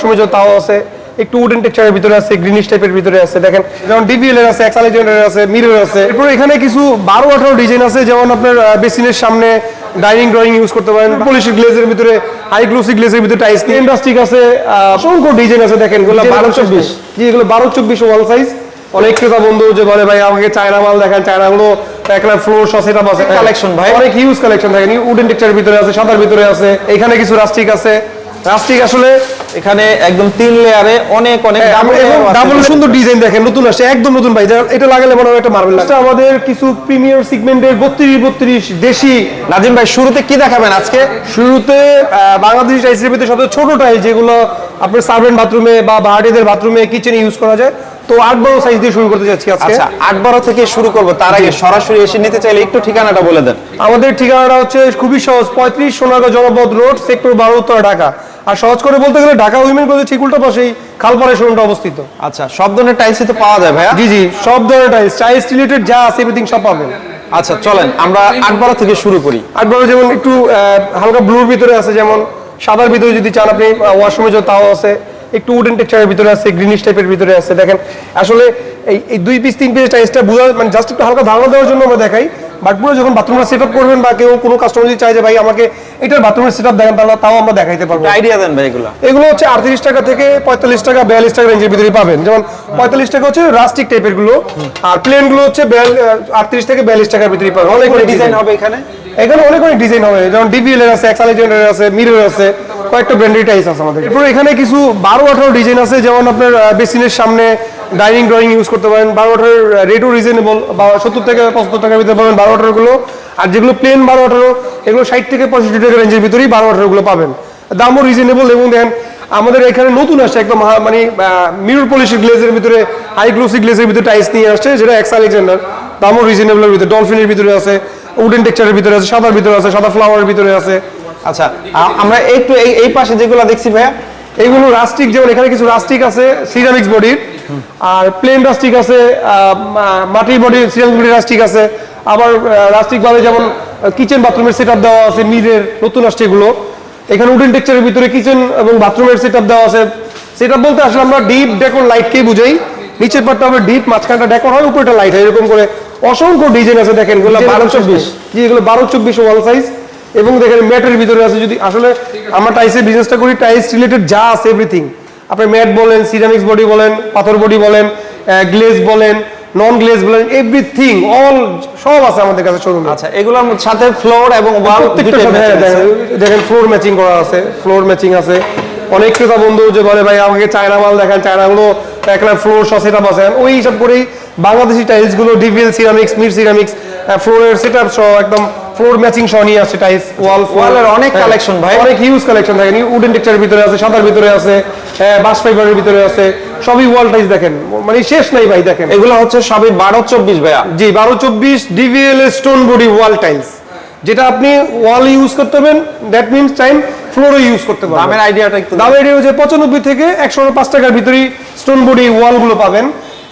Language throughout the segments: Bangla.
সময় তাও আছে একটু উডেন টেক্সচারের ভিতরে আছে গ্রিনিশ টাইপের ভিতরে আছে। দেখেন যেমন ডিভিএল এর আছে আছে মিরর আছে। এরপর এখানে কিছু বারো আঠারো ডিজাইন আছে যেমন আপনার বেসিনের সামনে ডাইনিং ড্রয়িং ইউজ করতে পারেন। পলিশ গ্লেজের ভিতরে হাই গ্লোসি গ্লেজের ভিতরে টাইস ইন্ডাস্ট্রিক আছে অসংখ্য ডিজাইন আছে দেখেন এগুলো বারো চব্বিশ। জি এগুলো বারো চব্বিশ ওয়াল সাইজ অনেক ক্রেতা বন্ধু যে বলে ভাই আমাকে চায়না মাল দেখেন চায়না গুলো একটা ফ্লোর আছে। Collection ভাই। অনেক হিউজ কালেকশন দেখেন উডেন টেক্সচারের ভিতরে আছে সাদার ভিতরে আছে। এখানে কিছু রাস্টিক আছে। রাস্টিক আসলে এখানে একদম তিন লেয়ারে অনেক অনেক। ডাবল সুন্দর ডিজাইন দেখেন নতুন আসছে একদম নতুন ভাই। এটা লাগালে মনে হয় একটা মার্বেল আমাদের কিছু প্রিমিয়ার সেগমেন্টের বত্রিশ বত্রিশ দেশি। নাজিম ভাই শুরুতে কি দেখাবেন আজকে? শুরুতে বাংলাদেশি টাইলসের ভিতরে সবচেয়ে ছোট টাইল যেগুলো আপনার সার্ভেন্ট বাথরুমে বা বাহারিদের বাথরুমে কিচেনে ইউজ করা যায়। তো আট বড় সাইজ দিয়ে শুরু করতে যাচ্ছি আজকে। আচ্ছা আট বারো থেকে শুরু করব। তার আগে সরাসরি এসে নিতে চাইলে একটু ঠিকানাটা বলে দেন। আমাদের ঠিকানাটা হচ্ছে খুবই সহজ পঁয়ত্রিশ সোনারগাঁ জনপদ রোড সেক্টর বারো উত্তর ঢাকা। আর সহজ করে বলতে গেলে ঢাকা উইমেন কলেজ ঠিক উল্টো পাশেই খালপাড়া শোরুমটা অবস্থিত। আচ্ছা সব ধরনের টাইলস তো পাওয়া যায় ভাইয়া? জি জি সব ধরনের টাইলস টাইলস রিলেটেড যা আছে এভরিথিং সব পাবেন। আচ্ছা চলেন আমরা আটবারা থেকে শুরু করি। আটবারা যেমন একটু হালকা ব্লুর ভিতরে আছে যেমন সাদার ভিতরে যদি চান আপনি ওয়াশরুমে যে তাও আছে একটু উডেন টেক্সচারের ভিতরে আছে গ্রিনিশ টাইপের ভিতরে আছে। দেখেন আসলে এই এই দুই পিস তিন পিস টাইলসটা বোঝা মানে জাস্ট একটু হালকা ধারণা দেওয়ার জন্য আমরা দেখাই। বাট পুরো যখন বাথরুমটা সেট আপ করবেন বা কেউ কোনো কাস্টমার যদি চায় যে ভাই আমাকে এটার বাথরুমের সেট আপ দেখেন তাহলে তাও আমরা দেখাইতে পারব। আইডিয়া দেন ভাই এগুলো। এগুলো হচ্ছে আটত্রিশ টাকা থেকে পঁয়তাল্লিশ টাকা বিয়াল্লিশ টাকা রেঞ্জের ভিতরে পাবেন। যেমন পঁয়তাল্লিশ টাকা হচ্ছে রাস্টিক টাইপেরগুলো আর প্লেনগুলো হচ্ছে আটত্রিশ থেকে বিয়াল্লিশ টাকার ভিতরে পাবেন। অনেক ডিজাইন হবে এখানে? এখানে অনেক অনেক ডিজাইন হবে। যেমন ডিভিএল এর আছে এক্সালেজেন্ডার আছে মিরর আছে। কয়েকটা ব্র্যান্ডেড টাইস আছে আমাদের এরপর এখানে কিছু বারো আঠারো ডিজাইন আছে, যেমন আপনার বেসিনের সামনে ডাইনিং ড্রয়িং ইউজ করতে পারেন, বারো আঠারোর রেটও রিজনেবল বা সত্তর থেকে পঁচাত্তর টাকার ভিতরে পাবেন বারো আঠারো গুলো। আর যেগুলো প্লেন বারো আঠারো, এগুলো ষাট থেকে পঁয়ষট্টি টাকা রেঞ্জের ভিতরেই বারো আঠারো গুলো পাবেন। দামও রিজনেবল এবং দেখেন আমাদের এখানে নতুন আসছে একদম মানে মিরর পলিশের গ্লেজের ভিতরে হাই গ্লোসি গ্লেজের ভিতরে টাইস নিয়ে আসছে, যেটা এক্স আলেকজান্ডার দামও রিজনেবলের ভিতরে ডলফিনের ভিতরে আছে উডেন টেক্সচারের ভিতরে আছে, সাদার ভিতরে আছে, সাদা ফ্লাওয়ারের ভিতরে আছে। আচ্ছা আমরা একটু এই এই পাশে যেগুলো দেখছি ভাইয়া এইগুলো রাস্টিক যেমন এখানে কিছু রাস্টিক আছে সিরামিক্স বডির আর প্লেন রাস্টিক আছে মাটির বডি সিরামিক্স বডি রাস্টিক আছে আবার রাস্টিক ভাবে যেমন কিচেন বাথরুমের সেট দেওয়া আছে মিরের নতুন আসছে এগুলো। এখানে উডেন টেক্সচারের ভিতরে কিচেন এবং বাথরুমের সেট দেওয়া আছে। সেট বলতে আসলে আমরা ডিপ ডেকোর লাইটকেই বুঝাই। নিচের পাটটা হবে ডিপ মাঝখানটা ডেকোর হয় উপরটা লাইট হয় এরকম করে অসংখ্য ডিজাইন আছে দেখেন এগুলো বারো চব্বিশ। জি এগুলো বারো চব্বিশ ওয়াল সাইজ এবং দেখেন ম্যাটের ভিতরে আছে যদি আসলে আমরা টাইসের বিজনেসটা করি টাইস রিলেটেড যা আছে এভরিথিং আপনি ম্যাট বলেন সিরামিক্স বডি বলেন পাথর বডি বলেন গ্লেজ বলেন নন গ্লেজ বলেন এভরিথিং অল সব আছে আমাদের কাছে শোরুমে আচ্ছা এগুলোর সাথে ফ্লোর এবং ওয়াল হ্যাঁ, দেখেন ফ্লোর ম্যাচিং করা আছে ফ্লোর ম্যাচিং আছে। অনেক ক্রেতা বন্ধু যে বলে ভাই আমাকে চায়না মাল দেখেন চায়না গুলো একটা ফ্লোর সেট আপ আছে। ওই হিসাব করেই বাংলাদেশি টাইলসগুলো ডিভিএল সিরামিক্স মির সিরামিক্স ফ্লোরের সেট আপ সহ একদম ফ্লোর ম্যাচিং সহ নিয়ে আসছে টাইলস ওয়াল ওয়ালের অনেক collection ভাই। অনেক হিউজ কালেকশন দেখেন উডেন টেক্সচারের ভিতরে আছে সাদার ভিতরে আছে বাস ফাইবারের ভিতরে আছে সবই ওয়াল টাইলস দেখেন। মানে শেষ নাই ভাই দেখেন। এগুলো হচ্ছে সবই বারো চব্বিশ ভাইয়া। জি বারো চব্বিশ DVL stone body wall tiles যেটা আপনি ওয়াল ইউজ করতে পারবেন দ্যাট মিনস টাইম ফ্লোরও ইউজ করতে পারবেন। দামের আইডিয়াটা একটু দাম এরিয়া হচ্ছে পঁচানব্বই থেকে একশো পাঁচ টাকার ভিতরেই স্টোন বডি ওয়ালগুলো পাবেন।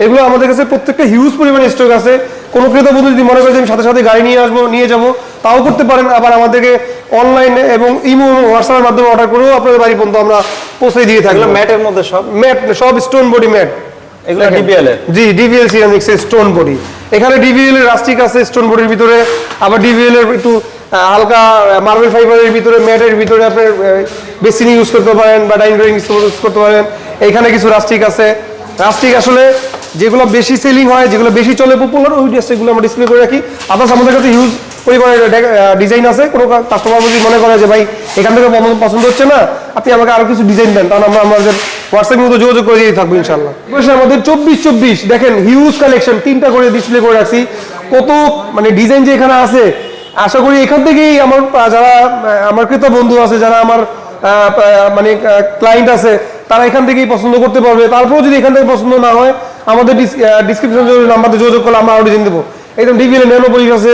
এগুলো আমাদের কাছে প্রত্যেকটা হিউজ পরিমাণে স্টক আছে। কোনো ক্রেতা বন্ধু যদি মনে করে যে আমি সাথে সাথে গাড়ি নিয়ে আসব নিয়ে যাব তাও করতে পারেন। আবার আমাদেরকে অনলাইনে এবং ইমো এবং হোয়াটসঅ্যাপের মাধ্যমে অর্ডার করেও আপনাদের বাড়ি পর্যন্ত আমরা পৌঁছে দিয়ে এগুলো ম্যাটের মধ্যে সব? ম্যাট সব স্টোন বডি ম্যাট এগুলো ডিবিএল এর? জি ডিভিএল সিরামিক্স এর স্টোন বডি এখানে ডিভিএল এর রাস্টিক আছে স্টোন বডির ভিতরে আবার এর একটু হালকা মার্বেল ফাইবারের ভিতরে ম্যাটের ভিতরে বেসিন ইউজ করতে পারেন বা ডাইনিং ড্রয়িং ইউজ করতে পারেন। এখানে কিছু রাস্টিক আছে। রাস্টিক আসলে যেগুলো বেশি সেলিং হয়, যেগুলো বেশি চলে পপুলার ওই ড্রেসগুলো আমরা ডিসপ্লে করে রাখি। আদার্স আমাদের কাছে হিউজ পরিমাণে ডিজাইন আছে। কোনো কাস্টমার যদি মনে করে যে, ভাই, এখান থেকে পছন্দ- হচ্ছে না, আপনি আমাকে আরও কিছু ডিজাইন দেন, তাহলে আমরা আমাদের হোয়াটসঅ্যাপের মতো যোগাযোগ করে দিয়ে থাকব ইনশাল্লাহ আমাদের চব্বিশ চব্বিশ, দেখেন হিউজ কালেকশন তিনটা করে ডিসপ্লে করে রাখছি। কত মানে ডিজাইন যে এখানে আছে, আশা করি এখান থেকেই আমার যারা আমার ক্রেতা বন্ধু আছে, যারা আমার মানে ক্লায়েন্ট আছে, তারা এখান থেকেই পছন্দ করতে পারবে। তারপরেও যদি এখান থেকে পছন্দ না হয় আমাদের ডিসক্রিপশন নাম্বারে যোগাযোগ করলে আমরা আরও ডিজাইন দেবো একদম ডিভিএল ন্যানো পলিশ আছে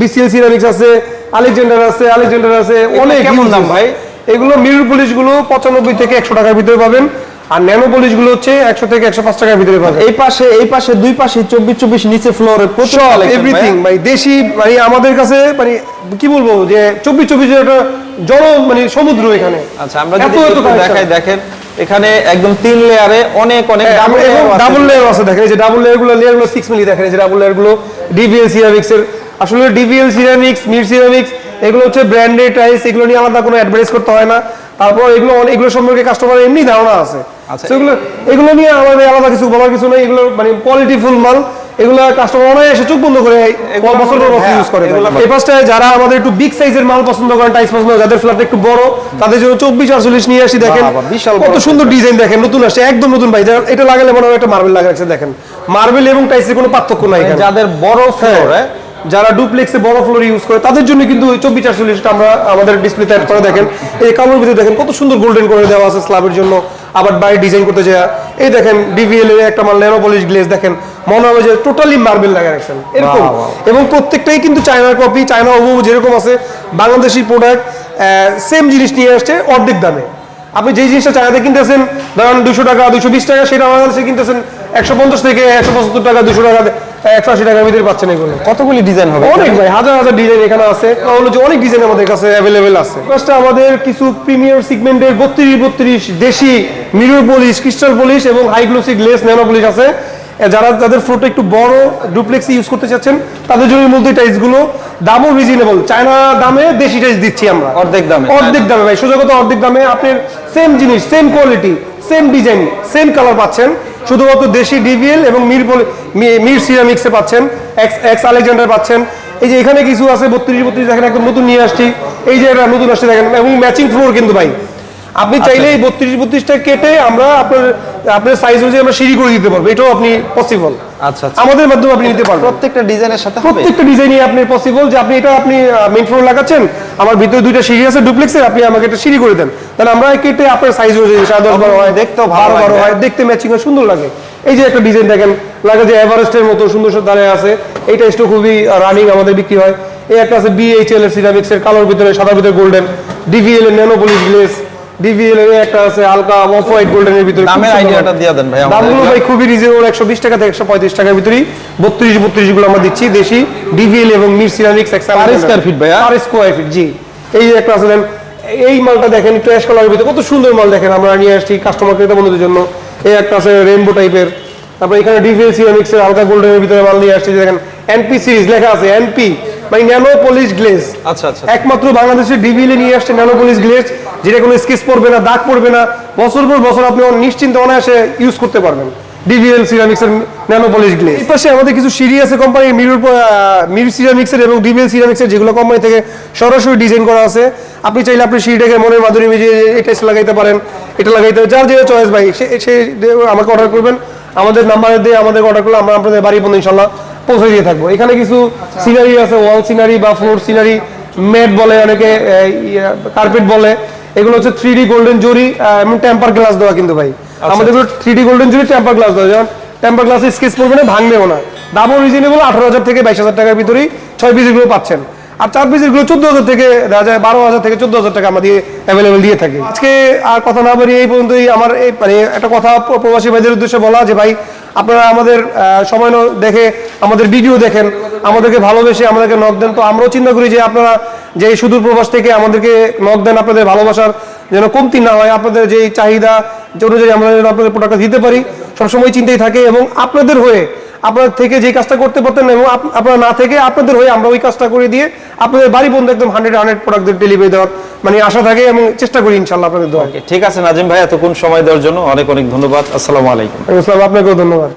বিসিএল সিরামিক্স আছে আলেকজান্ডার আছে আলেকজান্ডার আছে অনেক কেমন দাম ভাই? এগুলো মিরর পলিশগুলো পঁচানব্বই থেকে একশো টাকার ভিতরে পাবেন আর ন্যানো পলিশগুলো হচ্ছে একশো থেকে একশো পাঁচ টাকার ভিতরে পাবেন। এই পাশে এই পাশে দুই পাশে চব্বিশ চব্বিশ নিচে ফ্লোরে প্রচুর এভরিথিং। ভাই। দেশি মানে আমাদের কাছে মানে কি বলব যে চব্বিশ চব্বিশ একটা জল মানে সমুদ্র এখানে। আচ্ছা আমরা দেখাই দেখেন। এখানে একদম তিন লেয়ারে অনেক অনেক। ডাবল লেয়ার আছে দেখেন এই যে ডাবল লেয়ারগুলো লেয়ারগুলো সিক্স মিলি দেখেন এই যে ডাবল লেয়ারগুলো ডিভিএল সিরামিক্স এর আসলে ডিভিএল সিরামিক্স মির সিরামিক্স এগুলো হচ্ছে ব্র্যান্ডেড টাইলস এগুলো নিয়ে আলাদা কোনো অ্যাডভাইস করতে হয় না তারপর এগুলো অনেক- এগুলো সম্পর্কে কাস্টমারের এমনি ধারণা আছে আচ্ছা। এগুলো এগুলো নিয়ে আমাদের আলাদা কিছু বলার কিছু নেই এগুলো মানে কোয়ালিটি ফুল মাল এগুলো কাস্টমার চোখ বন্ধ করে বছর পর বছর হ্যাঁ, ইউজ করে এই পাশটায় যারা আমাদের একটু বিগ সাইজের মাল পছন্দ করেন টাইস পছন্দ যাদের ফ্ল্যাট একটু বড় তাদের জন্য চব্বিশ আটচল্লিশ নিয়ে আসি দেখেন। বিশাল কত সুন্দর ডিজাইন দেখেন নতুন আসছে একদম নতুন ভাই। এটা লাগালে মনে হয় একটা মার্বেল লাগা রাখছে দেখেন। মার্বেল এবং টাইসের কোনো পার্থক্য নাই যাদের বড় ফ্লোর হ্যাঁ, যারা ডুপ্লেক্সে বড় ফ্লোর ইউজ করে তাদের জন্য কিন্তু ওই চব্বিশ আটচল্লিশটা আমরা আমাদের ডিসপ্লেতে অ্যাড করে দেখেন। এই কালোর ভিতরে দেখেন কত সুন্দর গোল্ডেন করে দেওয়া আছে স্ল্যাবের জন্য। আবার বাইরে ডিজাইন করতে যায় এই দেখেন ডিভিএল এর একটা মাল ন্যানো পলিশ গ্লেজ দেখেন মনে হবে যে টোটালি মার্বেল লাগা রাখছেন এরকম। এবং প্রত্যেকটাই কিন্তু চায়নার কপি চায়না ওভো যেরকম আছে বাংলাদেশি প্রোডাক্ট সেম জিনিস নিয়ে আসছে অর্ধেক দামে। আপনি যেই জিনিসটা চায়নাতে কিনতেছেন ধরেন দুশো টাকা দুশো বিশ টাকা সেটা বাংলাদেশে কিনতেছেন একশো পঞ্চাশ থেকে একশো পঁচাত্তর টাকা দুশো টাকা। একশো আশি টাকার ভিতরে পাচ্ছেন এগুলো। কতগুলি ডিজাইন হবে অনেক ভাই হাজার হাজার ডিজাইন এখানে আছে। হলো যে অনেক ডিজাইন আমাদের কাছে অ্যাভেলেবেল আছে। ফার্স্টে আমাদের কিছু প্রিমিয়ার সিগমেন্টের বত্রিশ বত্রিশ দেশি মিরর পলিশ ক্রিস্টাল পলিশ এবং high glossy glaze nano polish আছে। যারা যাদের ফ্লোরটা একটু বড় ডুপ্লেক্স ইউজ করতে চাচ্ছেন তাদের জন্য দামও রিজনেবল চায়না দামে দেশি টাইলস দিচ্ছি আমরা। অর্ধেক দামে। অর্ধেক দামে ভাই সোজা কথা অর্ধেক দামে আপনার সেম জিনিস same quality same design same colour পাচ্ছেন। শুধুমাত্র দেশি ডিভিএল এবং মির মির সিরামিক্সে পাচ্ছেন এক্স এক্স আলেকজান্ডার পাচ্ছেন। এই যে এখানে কিছু আছে বত্রিশ বত্রিশ দেখেন একদম নতুন নিয়ে আসছি। এই যে নতুন আসছে দেখেন এবং ম্যাচিং ফ্লোর কিন্তু ভাই। আপনি চাইলে এই বত্রিশ বত্রিশটা কেটে আমরা আপনার আপনার সাইজ অনুযায়ী আমরা সিঁড়ি করে দিতে পারব এটাও আপনি পসিবল আচ্ছা আচ্ছা। আমাদের মাধ্যমে আপনি নিতে পারবেন। প্রত্যেকটা ডিজাইনের সাথে প্রত্যেকটা ডিজাইনই আপনি পসিবল যে আপনি এটা আপনি মেইন ফ্লোর লাগাচ্ছেন আমার ভিতরে দুইটা সিঁড়ি আছে ডুপ্লেক্সের আপনি আমাকে একটা সিঁড়ি করে দেন। তাহলে আমরা কেটে আপনার সাইজ অনুযায়ী সাড়ে দশ বারো হয় দেখতেও ভালো বারো হয় দেখতে ম্যাচিং হয় সুন্দর লাগে। এই যে একটা ডিজাইন দেখেন লাগে যে এভারেস্টের মতো সুন্দর সুন্দর দাঁড়িয়ে আছে এই টাইসটা খুবই রানিং আমাদের বিক্রি হয়। এই একটা আছে বিএইচএল এর সিরামিক্সের কালোর ভিতরে সাদার ভিতরে গোল্ডেন ডিভিএল এর ন্যানো পলিশ গ্লেস ডিভিএল এর একটা আছে হালকা অফ হোয়াইট গোল্ডেনের ভিতরে দামের আইডিয়াটা দিয়ে দেন ভাই দামগুলো ভাই খুবই রিজনেবল একশো বিশ টাকা থেকে একশো পঁয়ত্রিশ টাকার ভিতরেই বত্রিশ বত্রিশগুলো আমরা দিচ্ছি দেশি ডিভিএল এবং মির সিরামিক্স ভাইয়া? পার স্কোয়ার ফিট জি। এই যে একটা আছে দেন, এই মালটা দেখেন একটু অ্যাশ কালারের ভিতরে কত সুন্দর মাল দেখেন আমরা নিয়ে আসছি কাস্টমার ক্রেতা বন্ধুদের জন্য। এই একটা আছে রেনবো টাইপের তারপর এখানে ডিভিএল সিরামিক্স এর হালকা গোল্ডেনের ভিতরে মাল নিয়ে আসছি দেখেন এনপি সিরিজ লেখা আছে এনপি মানে ন্যানো পলিশ গ্লেজ। আচ্ছা আচ্ছা। একমাত্র বাংলাদেশের ডিভিএল নিয়ে আসছে ন্যানো পলিশ গ্লেজ যেটা কোনো স্কেচ পড়বে না দাগ পড়বে না বছর পর বছর আপনি নিশ্চিন্তে অনায়াসে ইউজ করতে পারবেন ডিভিএল সিরামিক্স এর ন্যানো পলিশ গ্লেজ। এই পাশে আমাদের কিছু সিঁড়ি আছে কোম্পানি মিরর মির সিরামিক্স এর এবং ডিভিএল সিরামিক্স এর যেগুলো কোম্পানি থেকে সরাসরি ডিজাইন করা আছে। আপনি চাইলে আপনি সিঁড়িটাকে মনের মাধুরী মিজিয়ে এটা লাগাইতে পারেন এটা লাগাইতে যার যে চয়েস ভাই সে সে আমাকে অর্ডার করবেন আমাদের নাম্বারে দিয়ে আমাদের অর্ডার করলে আমরা আপনাদের বাড়ি পর্যন্ত ইনশাল্লাহ পৌঁছে দিয়ে থাকব। এখানে কিছু সিনারি আছে ওয়াল সিনারি বা ফ্লোর সিনারি মেট বলে অনেকে কার্পেট বলে। এগুলো হচ্ছে থ্রি ডি গোল্ডেন জুরি এবং টেম্পার গ্লাস দেওয়া কিন্তু ভাই। আমাদের থ্রি ডি গোল্ডেন জুরি টেম্পার গ্লাস দেওয়া। যেমন টেম্পার গ্লাসে স্কেচ পড়বে না ভাঙবেও না। দামও রিজনেবল আঠারো হাজার থেকে বাইশ হাজার টাকার ভিতরেই ছয় পিস এগুলো পাচ্ছেন। আর চার পিসেরগুলো চোদ্দ হাজার থেকে দেখা যায় বারো হাজার থেকে চোদ্দ হাজার টাকা আমরা দিয়ে অ্যাভেলেবেল দিয়ে থাকি। আজকে আর কথা না বাড়িয়ে এই পর্যন্তই আমার এই মানে একটা কথা প্রবাসী ভাইদের উদ্দেশ্যে বলা যে ভাই, আপনারা আমাদের সময় দেখে আমাদের ভিডিও দেখেন, আমাদেরকে ভালোবেসে আমাদেরকে নক দেন। তো আমরাও চিন্তা করি যে আপনারা যে সুদূর প্রবাস থেকে আমাদেরকে নক দেন, আপনাদের ভালোবাসার যেন কমতি না হয়, আপনাদের যেই চাহিদা যে অনুযায়ী আমরা যেন আপনাদের প্রোডাক্টটা দিতে পারি, সবসময় চিন্তাই থাকে এবং আপনাদের হয়ে আপনার থেকে যে কাজটা করতে পারতেন এবং আপ- আপনারা না থেকে আপনাদের হয়ে আমরা ওই কাজটা করে দিয়ে আপনাদের বাড়ি বন্ধু একদম হান্ড্রেড হান্ড্রেড প্রোডাক্ট ডেলিভারি দেওয়ার মানে আশা থাকে এবং চেষ্টা করি ইনশাল্লাহ আপনাদের দোয়া ঠিক আছে নাজিম ভাই এতক্ষণ সময় দেওয়ার জন্য অনেক অনেক ধন্যবাদ। আসসালামু আলাইকুম। আসসালাম আপনাকেও ধন্যবাদ।